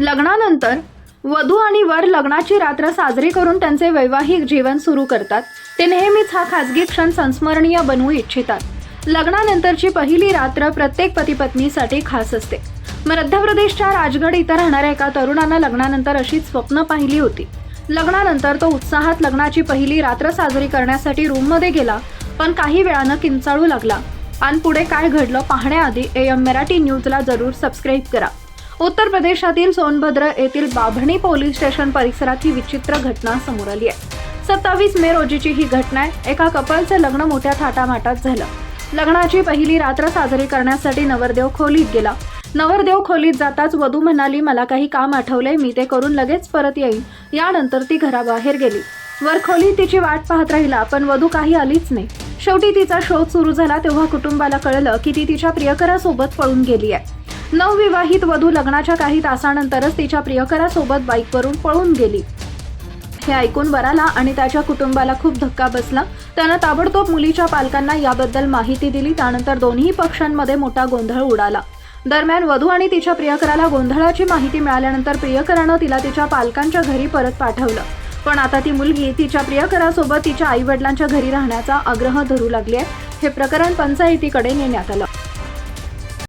लग्नानंतर वधू आणि वर लग्नाची रात्र साजरी करून त्यांचे वैवाहिक जीवन सुरू करतात. ते नेहमीच हा खाजगी क्षण संस्मरणीय बनवू इच्छितात. लग्नानंतरची पहिली रात्र प्रत्येक पतीपत्नीसाठी खास असते. मध्य प्रदेशच्या राजगड इथं राहणाऱ्या एका तरुणानं लग्नानंतर अशीच स्वप्न पाहिली होती. लग्नानंतर तो उत्साहात लग्नाची पहिली रात्र साजरी करण्यासाठी रूममध्ये गेला पण काही वेळानं किंचाळू लागला. आणि पुढे काय घडलं पाहण्याआधी ए एम मराठी न्यूजला जरूर सबस्क्राईब करा. उत्तर प्रदेशातील सोनभद्र येथील बाभणी पोलीस स्टेशन परिसरात ही विचित्र घटना समोर आली आहे. सत्तावीस मे रोजीची ही घटना आहे. एका कपलचं लग्न मोठ्या थाटामाटात झालं. लग्नाची पहिली रात्र साजरी करण्यासाठी नवरदेव खोलीत गेला. नवरदेव खोलीत जाताच वधू म्हणाली मला काही काम आठवलंय मी ते करून लगेच परत येईन. यानंतर ती घराबाहेर गेली. वर खोलीत तिची वाट पाहत राहिला पण वधू काही आलीच नाही. शेवटी तिचा शोध सुरू झाला तेव्हा कुटुंबाला कळलं की ती तिच्या प्रियकरासोबत पळून गेली आहे. नवविवाहित वधू लग्नाच्या काही तासानंतरच तिच्या प्रियकरासोबत बाईकवरून पळून गेली. हे ऐकून वराला आणि त्याच्या कुटुंबाला खूप धक्का बसला. त्यानं ताबडतोब मुलीच्या पालकांना याबद्दल माहिती दिली त्यानंतर दोन्ही पक्षांमध्ये मोठा गोंधळ उडाला. दरम्यान वधू आणि तिच्या प्रियकराला गोंधळाची माहिती मिळाल्यानंतर प्रियकरानं तिला तिच्या पालकांच्या घरी परत पाठवलं. पण आता ती मुलगी तिच्या प्रियकरासोबत तिच्या आई वडिलांच्या घरी राहण्याचा आग्रह धरू लागली आहे. हे प्रकरण पंचायतीकडे नेण्यात आलं.